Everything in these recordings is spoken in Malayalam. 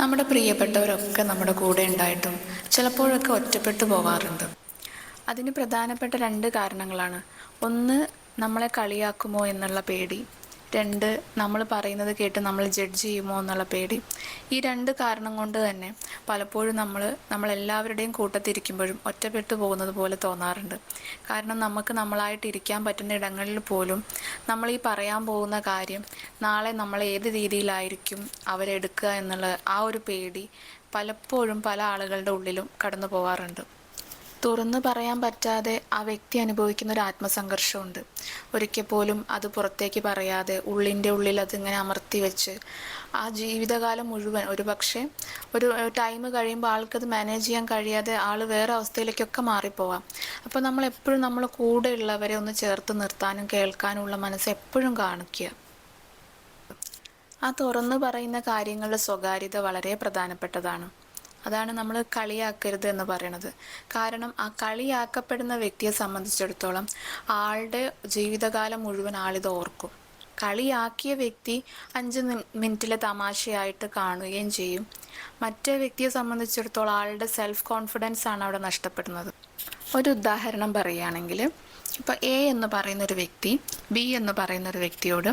നമ്മുടെ പ്രിയപ്പെട്ടവരൊക്കെ നമ്മുടെ കൂടെ ഉണ്ടായിട്ടും ചിലപ്പോഴൊക്കെ ഒറ്റപ്പെട്ടു പോവാറുണ്ട്. അതിന് പ്രധാനപ്പെട്ട രണ്ട് കാരണങ്ങളാണ്. ഒന്ന് നമ്മളെ കളിയാക്കുമോ എന്നുള്ള പേടി. രണ്ട് നമ്മൾ പറയുന്നത് കേട്ട് നമ്മൾ ജഡ്ജ് ചെയ്യുമോ എന്നുള്ള പേടി. ഈ രണ്ട് കാരണം കൊണ്ട് തന്നെ പലപ്പോഴും നമ്മൾ നമ്മളെല്ലാവരുടെയും കൂട്ടത്തിരിക്കുമ്പോഴും ഒറ്റപ്പെട്ടു പോകുന്നത് പോലെ തോന്നാറുണ്ട്. കാരണം നമുക്ക് നമ്മളായിട്ട് ഇരിക്കാൻ പറ്റുന്ന ഇടങ്ങളിൽ പോലും നമ്മൾ ഈ പറയാൻ പോകുന്ന കാര്യം നാളെ നമ്മൾ ഏത് രീതിയിലായിരിക്കും അവരെടുക്കുക എന്നുള്ള ആ ഒരു പേടി പലപ്പോഴും പല ആളുകളുടെ ഉള്ളിലും കടന്നു പോവാറുണ്ട്. തുറന്നു പറയാൻ പറ്റാതെ ആ വ്യക്തി അനുഭവിക്കുന്ന ഒരു ആത്മസംഘർഷമുണ്ട്. ഒരിക്കൽ പോലും അത് പുറത്തേക്ക് പറയാതെ ഉള്ളിന്റെ ഉള്ളിൽ അതിങ്ങനെ അമർത്തി വെച്ച് ആ ജീവിതകാലം മുഴുവൻ ഒരു പക്ഷേ ഒരു ടൈം കഴിയുമ്പോൾ ആൾക്കത് മാനേജ് ചെയ്യാൻ കഴിയാതെ ആൾ വേറെ അവസ്ഥയിലേക്കൊക്കെ മാറിപ്പോവാം. അപ്പോൾ നമ്മൾ എപ്പോഴും നമ്മൾ കൂടെ ഉള്ളവരെ ഒന്ന് ചേർത്ത് നിർത്താനും കേൾക്കാനും ഉള്ള മനസ്സ് എപ്പോഴും കാണിക്കുക. ആ തുറന്നു പറയുന്ന കാര്യങ്ങളുടെ സ്വകാര്യത വളരെ പ്രധാനപ്പെട്ടതാണ്. അതാണ് നമ്മൾ കളിയാക്കരുത് എന്ന് പറയണത്. കാരണം ആ കളിയാക്കപ്പെടുന്ന വ്യക്തിയെ സംബന്ധിച്ചിടത്തോളം ആളുടെ ജീവിതകാലം മുഴുവൻ ആളിത് ഓർക്കും. കളിയാക്കിയ വ്യക്തി അഞ്ച് മിനിറ്റിലെ തമാശയായിട്ട് കാണുകയും ചെയ്യും. മറ്റേ വ്യക്തിയെ സംബന്ധിച്ചിടത്തോളം ആളുടെ സെൽഫ് കോൺഫിഡൻസ് ആണ് അവിടെ നഷ്ടപ്പെടുന്നത്. ഒരു ഉദാഹരണം പറയുകയാണെങ്കിൽ ഇപ്പോൾ എ എന്ന് പറയുന്ന ഒരു വ്യക്തി ബി എന്ന് പറയുന്ന ഒരു വ്യക്തിയോട്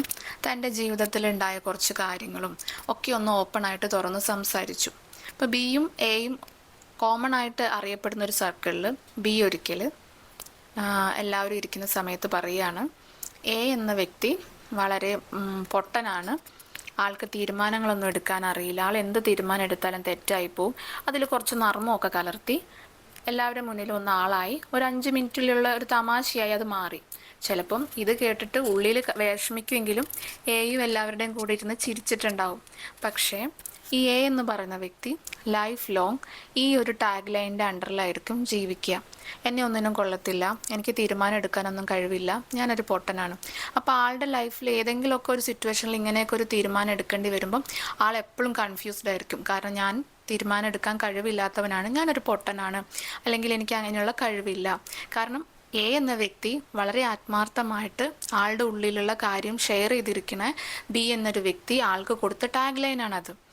തന്റെ ജീവിതത്തിലുണ്ടായ കുറച്ച് കാര്യങ്ങളും ഒക്കെ ഒന്ന് ഓപ്പണായിട്ട് തുറന്ന് സംസാരിച്ചു. ഇപ്പോൾ ബിയും എയും കോമൺ ആയിട്ട് അറിയപ്പെടുന്ന ഒരു സർക്കിളിൽ ബി ഒരിക്കൽ എല്ലാവരും ഇരിക്കുന്ന സമയത്ത് പറയുകയാണ് എ എന്ന വ്യക്തി വളരെ പൊട്ടനാണ്. ആൾക്ക് തീരുമാനങ്ങളൊന്നും എടുക്കാൻ അറിയില്ല. ആൾ എന്ത് തീരുമാനം എടുത്താലും തെറ്റായി പോവും. അതിൽ കുറച്ച് നർമ്മമൊക്കെ കലർത്തി എല്ലാവരുടെ മുന്നിലും ഒന്ന് ആളായി. ഒരു അഞ്ച് മിനിറ്റിലുള്ള ഒരു തമാശയായി അത് മാറി. ചിലപ്പം ഇത് കേട്ടിട്ട് ഉള്ളിൽ വിഷമിക്കുമെങ്കിലും എയും എല്ലാവരുടെയും കൂടെ ഇരുന്ന് ചിരിച്ചിട്ടുണ്ടാവും. പക്ഷേ ഈ എ എന്ന് പറയുന്ന വ്യക്തി ലൈഫ് ലോങ് ഈ ഒരു ടാഗ് ലൈനിന്റെ അണ്ടറിലായിരിക്കും ജീവിക്കുക. എന്നെ ഒന്നിനും കൊള്ളത്തില്ല. എനിക്ക് തീരുമാനം എടുക്കാനൊന്നും കഴിവില്ല. ഞാനൊരു പൊട്ടനാണ്. അപ്പോൾ ആളുടെ ലൈഫിൽ ഏതെങ്കിലുമൊക്കെ ഒരു സിറ്റുവേഷനിൽ ഇങ്ങനെയൊക്കെ ഒരു തീരുമാനം എടുക്കേണ്ടി വരുമ്പം ആൾ എപ്പോഴും കൺഫ്യൂസ്ഡ് ആയിരിക്കും. കാരണം ഞാൻ തീരുമാനം എടുക്കാൻ കഴിവില്ലാത്തവനാണ്. ഞാനൊരു പൊട്ടനാണ്. അല്ലെങ്കിൽ എനിക്ക് അങ്ങനെയുള്ള കഴിവില്ല. കാരണം എ എന്ന വ്യക്തി വളരെ ആത്മാർത്ഥമായിട്ട് ആളുടെ ഉള്ളിലുള്ള കാര്യം ഷെയർ ചെയ്തിരിക്കുന്ന ബി എന്നൊരു വ്യക്തി ആൾക്ക് കൊടുത്ത ടാഗ് ലൈനാണത്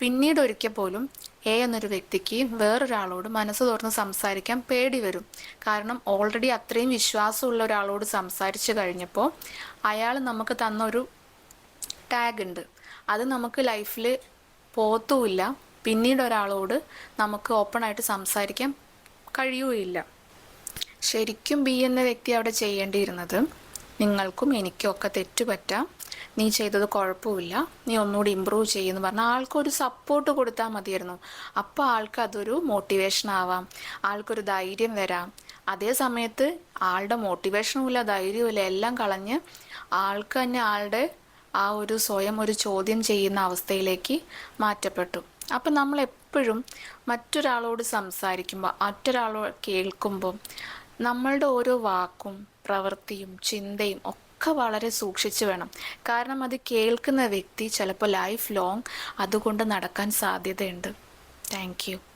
പിന്നീട് ഒരിക്കൽ പോലും എ എന്നൊരു വ്യക്തിക്ക് വേറൊരാളോട് മനസ്സ് തുറന്ന് സംസാരിക്കാൻ പേടി വരും. കാരണം ഓൾറെഡി അത്രയും വിശ്വാസമുള്ള ഒരാളോട് സംസാരിച്ചു കഴിഞ്ഞപ്പോൾ അയാൾ നമുക്ക് തന്ന ഒരു ടാഗ് ഉണ്ട്. അത് നമുക്ക് ലൈഫിൽ പോത്തുമില്ല. പിന്നീട് ഒരാളോട് നമുക്ക് ഓപ്പൺ ആയിട്ട് സംസാരിക്കാൻ കഴിയുകയില്ല. ശരിക്കും ബി എന്ന വ്യക്തി അവിടെ ചെയ്യേണ്ടിയിരുന്നത് നിങ്ങൾക്കും എനിക്കും ഒക്കെ തെറ്റുപറ്റാം. നീ ചെയ്തത് കുഴപ്പമില്ല. നീ ഒന്നുകൂടി ഇമ്പ്രൂവ് ചെയ്യുമെന്ന് പറഞ്ഞാൽ ആൾക്കൊരു സപ്പോർട്ട് കൊടുത്താൽ മതിയായിരുന്നു. അപ്പോൾ ആൾക്ക് അതൊരു മോട്ടിവേഷൻ ആവാം. ആൾക്കൊരു ധൈര്യം വരാം. അതേ സമയത്ത് ആളുടെ മോട്ടിവേഷനും ഇല്ല ധൈര്യവും ഇല്ല. എല്ലാം കളഞ്ഞ് ആൾക്ക് തന്നെ ആളുടെ ആ ഒരു സ്വയം ഒരു ചോദ്യം ചെയ്യുന്ന അവസ്ഥയിലേക്ക് മാറ്റപ്പെട്ടു. അപ്പം നമ്മൾ എപ്പോഴും മറ്റൊരാളോട് സംസാരിക്കുമ്പോൾ മറ്റൊരാളോട് കേൾക്കുമ്പോൾ നമ്മളുടെ ഓരോ വാക്കും പ്രവൃത്തിയും ചിന്തയും ഒക്കെ വളരെ സൂക്ഷിച്ചു വേണം. കാരണം അത് കേൾക്കുന്ന വ്യക്തി ചിലപ്പോൾ ലൈഫ് ലോങ് അതുകൊണ്ട് നടക്കാൻ സാധ്യതയുണ്ട്. താങ്ക്